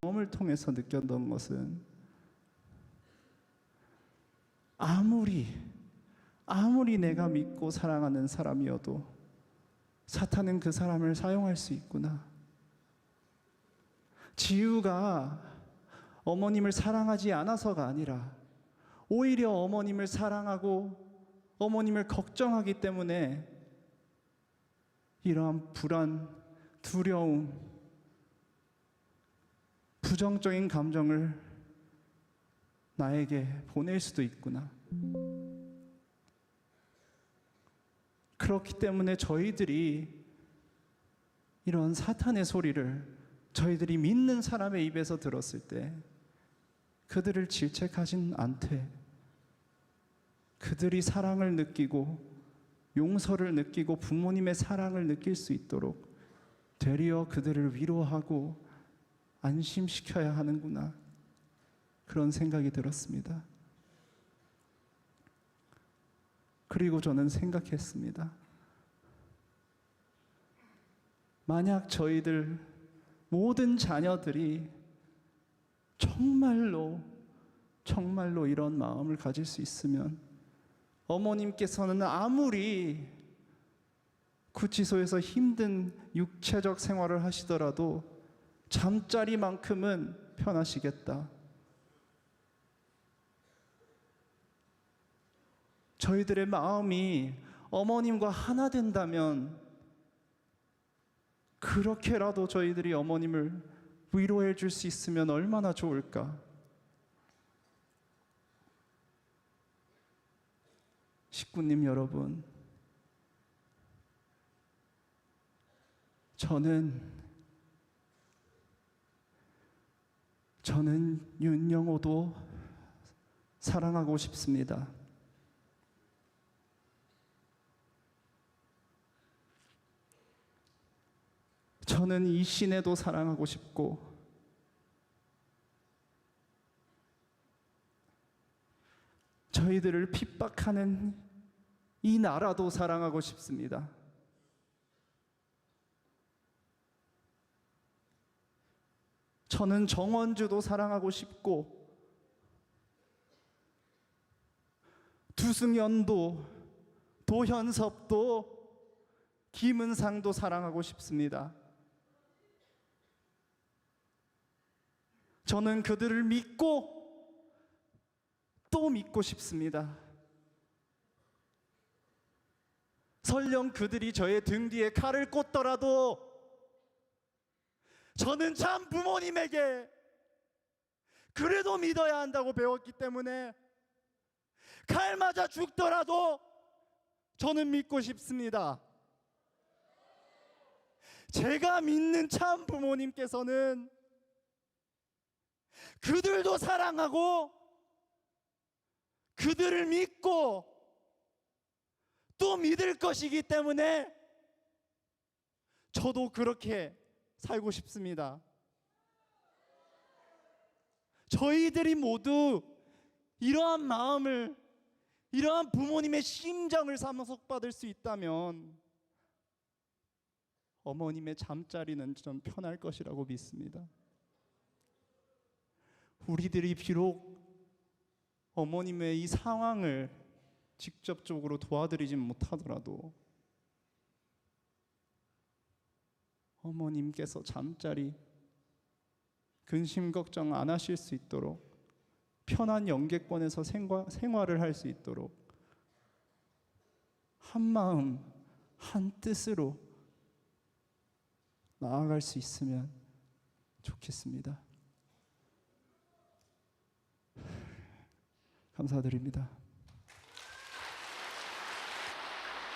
경험을 통해서 느꼈던 것은 아무리 아무리 내가 믿고 사랑하는 사람이어도 사탄은 그 사람을 사용할 수 있구나. 지우가 어머님을 사랑하지 않아서가 아니라 오히려 어머님을 사랑하고 어머님을 걱정하기 때문에 이러한 불안, 두려움, 부정적인 감정을 나에게 보낼 수도 있구나. 그렇기 때문에 저희들이 이런 사탄의 소리를 저희들이 믿는 사람의 입에서 들었을 때 그들을 질책하진 않되 그들이 사랑을 느끼고 용서를 느끼고 부모님의 사랑을 느낄 수 있도록 되려 그들을 위로하고 안심시켜야 하는구나. 그런 생각이 들었습니다. 그리고 저는 생각했습니다. 만약 저희들 모든 자녀들이 정말로, 정말로 이런 마음을 가질 수 있으면 어머님께서는 아무리 구치소에서 힘든 육체적 생활을 하시더라도 잠자리만큼은 편하시겠다. 저희들의 마음이 어머님과 하나 된다면 그렇게라도 저희들이 어머님을 위로해 줄 수 있으면 얼마나 좋을까? 식구님 여러분, 저는 저는 윤영호도 사랑하고 싶습니다. 저는 이 시내도 사랑하고 싶고 저희들을 핍박하는 이 나라도 사랑하고 싶습니다. 저는 정원주도 사랑하고 싶고 두승연도 도현섭도 김은상도 사랑하고 싶습니다. 저는 그들을 믿고 또 믿고 싶습니다. 설령 그들이 저의 등 뒤에 칼을 꽂더라도 저는 참 부모님에게 그래도 믿어야 한다고 배웠기 때문에 칼 맞아 죽더라도 저는 믿고 싶습니다. 제가 믿는 참 부모님께서는 그들도 사랑하고 그들을 믿고 또 믿을 것이기 때문에 저도 그렇게 살고 싶습니다. 저희들이 모두 이러한 마음을, 이러한 부모님의 심정을 사모석받을 수 있다면 어머님의 잠자리는 좀 편할 것이라고 믿습니다. 우리들이 비록 어머님의 이 상황을 직접적으로 도와드리진 못하더라도 어머님께서 잠자리 근심 걱정 안 하실 수 있도록 편한 영계권에서 생활, 생활을 할 수 있도록 한 마음 한 뜻으로 나아갈 수 있으면 좋겠습니다. 감사드립니다.